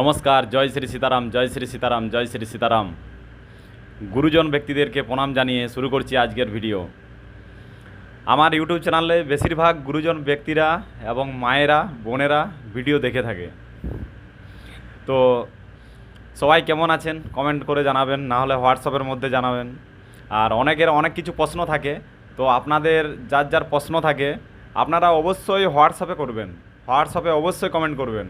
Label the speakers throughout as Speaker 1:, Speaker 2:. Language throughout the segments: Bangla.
Speaker 1: নমস্কার, জয় শ্রী সীতারাম, জয় শ্রী সীতারাম, জয় শ্রী সীতারাম। গুরুজন ব্যক্তিদেরকে প্রণাম জানিয়ে শুরু করছি আজকের ভিডিও। আমার ইউটিউব চ্যানেলে বেশিরভাগ গুরুজন ব্যক্তিরা এবং মায়েরা, বোনেরা ভিডিও দেখে থাকে। তো সবাই কেমন আছেন? কমেন্ট করে জানাবেন, না হলে হোয়াটসঅ্যাপের মধ্যে জানাবেন। আর অনেকের অনেক কিছু প্রশ্ন থাকে, তো আপনাদের যার যার প্রশ্ন থাকে, আপনারা অবশ্যই হোয়াটসঅ্যাপে করবেন। হোয়াটসঅ্যাপে অবশ্যই কমেন্ট করবেন।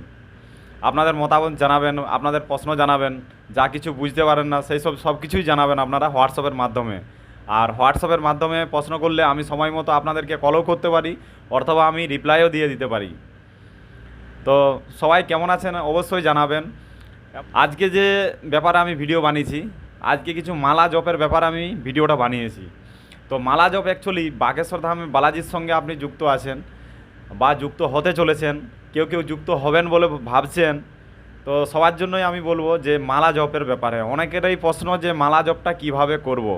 Speaker 1: আপনাদের মতামত জানাবেন, আপনাদের প্রশ্ন জানাবেন, যা কিছু বুঝতে পারেন না, সেই সব সব কিছুই জানাবেন আপনারা হোয়াটসঅ্যাপের মাধ্যমে। আর হোয়াটসঅ্যাপের মাধ্যমে প্রশ্ন করলে আমি সময় মতো আপনাদেরকে কলও করতে পারি, অথবা আমি রিপ্লাইও দিয়ে দিতে পারি। তো সবাই কেমন আছেন অবশ্যই জানাবেন। আজকে যে ব্যাপারে আমি ভিডিও বানিয়েছি, আজকে কিছু মালা জপের ব্যাপারে আমি ভিডিওটা বানিয়েছি। তো মালা জপ অ্যাকচুয়ালি বাগেশ্বর ধামে বালাজির সঙ্গে আপনি যুক্ত আছেন। বা যুক্ত হতে চলেছেন, কেউ কেউ যুক্ত হবেন বলে ভাবছেন, তো সবার জন্যই আমি বলব যে মালা জপের ব্যাপারে অনেকেরই প্রশ্ন যে মালা জপটা কীভাবে করব।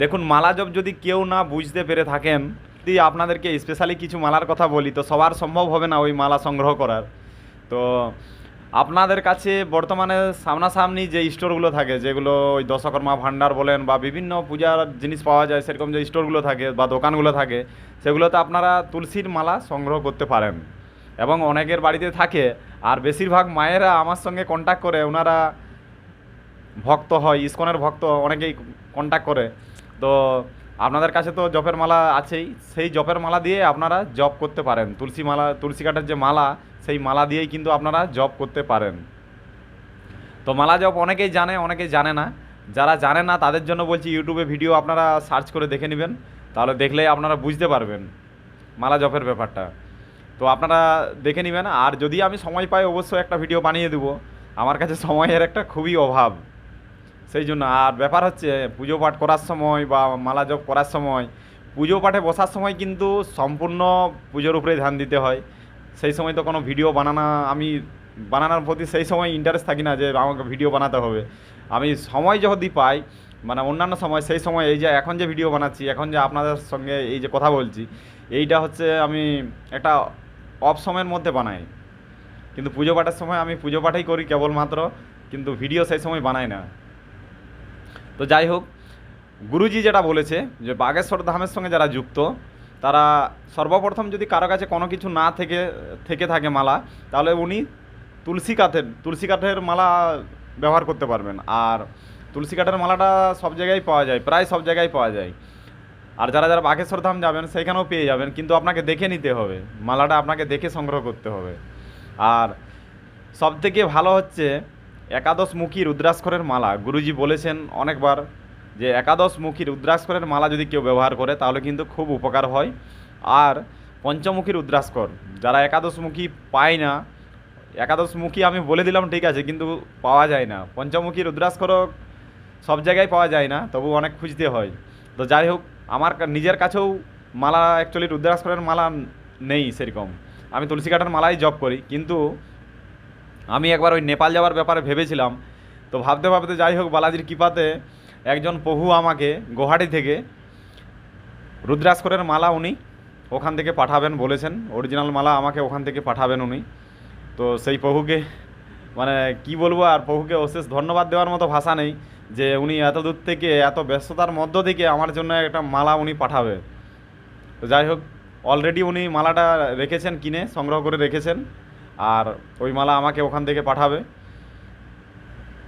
Speaker 1: দেখুন, মালা জপ যদি কেউ না বুঝতে পেরে থাকেন, যদি আপনাদেরকে স্পেশালি কিছু মালার কথা বলি, তো সবার সম্ভব হবে না ওই মালা সংগ্রহ করার তো আপনাদের কাছে বর্তমানে সামনাসামনি যে স্টোরগুলো থাকে, যেগুলো ওই দশকর্মা ভাণ্ডার বলেন বা বিভিন্ন পূজার জিনিস পাওয়া যায়, সেরকম যে স্টোরগুলো থাকে বা দোকানগুলো থাকে, সেগুলোতে আপনারা তুলসীর মালা সংগ্রহ করতে পারেন। এবং অনেকের বাড়িতে থাকে, আর বেশিরভাগ মায়েরা আমার সঙ্গে কন্ট্যাক্ট করে, ওনারা ভক্ত হয়, ইস্কনের ভক্ত, অনেকেই কন্ট্যাক্ট করে। তো আপনাদের কাছে তো জপের মালা আছেই। সেই জপের মালা দিয়ে আপনারা জপ করতে পারেন। তুলসী মালা, তুলসী কাঠের যে মালা, সেই মালা দিয়েই কিন্তু আপনারা জপ করতে পারেন। তো মালা জপ অনেকেই জানে অনেকেই জানে না। যারা জানে না, তাদের জন্য বলছি, ইউটিউবে ভিডিও আপনারা সার্চ করে দেখে নেবেন। তাহলে দেখলেই আপনারা বুঝতে পারবেন মালা জপের ব্যাপারটা। তো আপনারা দেখে নেবেন। আর যদি আমি সময় পাই, অবশ্যই একটা ভিডিও বানিয়ে দেবো। আমার কাছে সময়ের একটা খুবই অভাব। সেই জন্য আর ব্যাপার হচ্ছে, পুজো পাঠ করার সময় বা মালা জপ করার সময়, পুজো পাঠে বসার সময় কিন্তু সম্পূর্ণ পুজোর উপরে ধ্যান দিতে হয়। সেই সময় তো কোনো ভিডিও বানানো, আমি বানানোর প্রতি সেই সময় ইন্টারেস্ট থাকি না যে আমাকে ভিডিও বানাতে হবে। আমি সময় যদি পাই মানে অন্যান্য সময়, সেই সময় এই যে এখন যে ভিডিও বানাচ্ছি, এখন যে আপনাদের সঙ্গে এই যে কথা বলছি, এইটা হচ্ছে আমি একটা অফ সময়ের মধ্যে বানাই। কিন্তু পুজো পাঠের সময় আমি পুজো পাঠেই করি কেবলমাত্র, কিন্তু ভিডিও সেই সময় বানাই না। তো যাই হোক, গুরুজি যেটা বলেছে যে বাগেশ্বর ধামের সঙ্গে যারা যুক্ত, তারা সর্বপ্রথম যদি কারও কাছে কোনো কিছু না থেকে থেকে থাকে মালা, তাহলে উনি তুলসী কাঠের তুলসী কাঠের মালা ব্যবহার করতে পারবেন। আর তুলসী কাঠের মালাটা সব জায়গায় পাওয়া যায়, প্রায় সব জায়গায় পাওয়া যায়। আর যারা যারা বাগেশ্বর ধাম যাবেন, সেইখানেও পেয়ে যাবেন, কিন্তু আপনাকে দেখে নিতে হবে, মালাটা আপনাকে দেখে সংগ্রহ করতে হবে। আর সব থেকে ভালো হচ্ছে একাদশমুখী রুদ্রাক্ষরের মালা। গুরুজি বলেছেন অনেকবার যে একাদশমুখী রুদ্রাক্ষরের মালা যদি কেউ ব্যবহার করে, তাহলে কিন্তু খুব উপকার হয়। আর পঞ্চমুখী রুদ্রাক্ষর, যারা একাদশমুখী পায় না, একাদশমুখী আমি বলে দিলাম ঠিক আছে, কিন্তু পাওয়া যায় না। পঞ্চমুখী রুদ্রাক্ষরও সব জায়গায় পাওয়া যায় না, তবু অনেক খুঁজতে হয়। তো যাই হোক, আমার নিজের কাছেও মালা অ্যাকচুয়ালি রুদ্রাক্ষরের মালা নেই সেরকম। আমি তুলসী কাঠের মালাই জব করি, কিন্তু আমি একবার ওই নেপাল যাওয়ার ব্যাপারে ভেবেছিলাম। তো ভাবতে ভাবতে যাই হোক, বালাজির কৃপাতে একজন প্রভু আমাকে গুয়াহাটি থেকে রুদ্রাক্ষরের মালা উনি ওখান থেকে পাঠাবেন বলেছেন। অরিজিনাল মালা আমাকে ওখান থেকে পাঠাবেন উনি। তো সেই প্রভুকে মানে কি বলব আর প্রভুকে অশেষ ধন্যবাদ দেওয়ার মতো ভাষা নেই যে উনি এত দূর থেকে, এত ব্যস্ততার মধ্য থেকে আমার জন্য একটা মালা উনি পাঠাবে। তো যাই হোক অলরেডি উনি মালাটা রেখেছেন, কিনে, সংগ্রহ করে রেখেছেন। আর ওই মালা আমাকে ওখান থেকে পাঠাবে।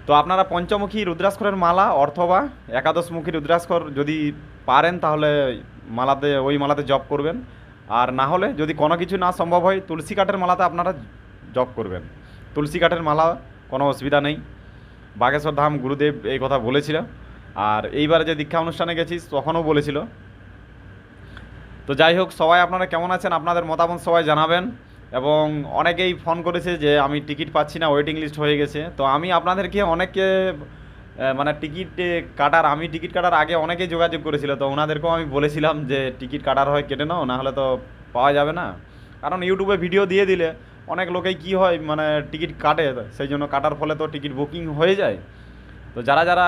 Speaker 1: তো আপনারা পঞ্চমুখী রুদ্রাক্ষরের মালা অথবা একাদশমুখী রুদ্রাক্ষর যদি পারেন, তাহলে মালাতে, ওই মালাতে জপ করবেন। আর না হলে যদি কোনো কিছু না সম্ভব হয়, তুলসী কাঠের মালাতে আপনারা জপ করবেন। তুলসী কাঠের মালা কোনো অসুবিধা নেই। বাগেশ্বর ধাম গুরুদেব এই কথা বলেছিল। আর এইবার যে দীক্ষা অনুষ্ঠানে গেছি, তখনও বলেছিল। তো যাই হোক, সবাই আপনারা কেমন আছেন? আপনাদের মতামত সবাই জানাবেন। এবং অনেকেই ফোন করেছে যে আমি টিকিট পাচ্ছি না ওয়েটিং লিস্ট হয়ে গেছে। তো আমি আপনাদেরকে অনেককে মানে টিকিট কাটার, আমি টিকিট কাটার আগে অনেকেই যোগাযোগ করেছিল, তো ওনাদেরকেও আমি বলেছিলাম যে টিকিট কাটার হয় কেটে নাও, না হলে তো পাওয়া যাবে না। কারণ ইউটিউবে ভিডিও দিয়ে দিলে অনেক লোকেই কি হয় মানে টিকিট কাটে, সেই জন্য কাটার ফলে তো টিকিট বুকিং হয়ে যায়। তো যারা যারা,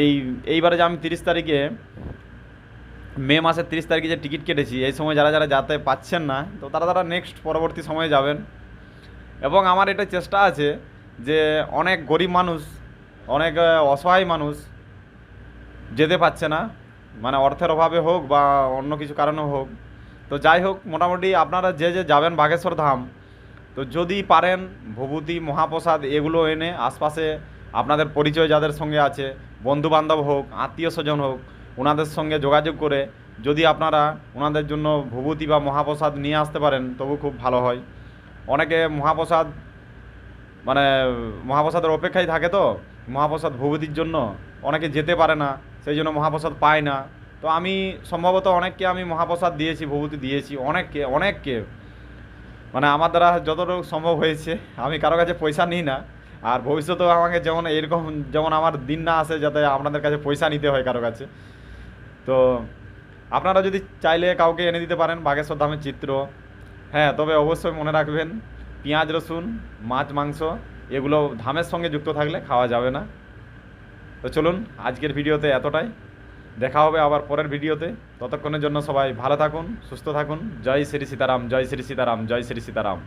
Speaker 1: এই, এইবারে যে আমি তিরিশ তারিখে মে মাসের তিরিশ তারিখে যে টিকিট কেটেছি, এই সময় যারা যারা যাতে পাচ্ছেন না, তো তারা তারা নেক্সট পরবর্তী সময়ে যাবেন। এবং আমার এটা চেষ্টা আছে যে অনেক গরিব মানুষ, অনেক অসহায় মানুষ যেতে পারছে না মানে অর্থের অভাবে হোক বা অন্য কিছু কারণে হোক। তো যাই হোক, মোটামুটি আপনারা যে যে যাবেন বাগেশ্বর ধাম, তো যদি পারেন ভবুতি মহাপ্রসাদ, এগুলো এনে আশপাশে আপনাদের পরিচয় যাদের সঙ্গে আছে বন্ধু বান্ধব হোক, আত্মীয় স্বজন হোক ওনাদের সঙ্গে যোগাযোগ করে যদি আপনারা ওনাদের জন্য ভবুতি বা মহাপ্রসাদ নিয়ে আসতে পারেন, তবু খুব ভালো হয়। অনেকে মহাপ্রসাদ মানে মহাপ্রসাদের অপেক্ষায় থাকে তো, মহাপ্রসাদ ভবতির জন্য। অনেকে যেতে পারে না, সেই জন্য মহাপ্রসাদ পায় না। তো আমি সম্ভবত অনেককে আমি মহাপ্রসাদ দিয়েছি ভবতি দিয়েছি, অনেককে অনেককে। মানে আমার দ্বারা যতটুকু সম্ভব হয়েছে, আমি কারও কাছে পয়সা নিই না। আর ভবিষ্যতেও আমাকে যেমন এরকম, যেমন আমার দিন না আসে, যাতে আপনাদের কাছে পয়সা নিতে হয় কারও কাছে। তো আপনারা যদি চাইলে কাউকে এনে দিতে পারেন বাগেশ্বর ধামের চিত্র। হ্যাঁ তবে অবশ্যই মনে রাখবেন, পেঁয়াজ, রসুন, মাছ, মাংস, এগুলো ধামের সঙ্গে যুক্ত থাকলে খাওয়া যাবে না। তো চলুন, আজকের ভিডিওতে এতটাই। দেখা হবে আবার পরের ভিডিওতে। ততক্ষণের জন্য সবাই ভালো থাকুন, সুস্থ থাকুন। জয় শ্রী সীতারাম, জয় শ্রী সীতারাম, জয় শ্রী সীতারাম।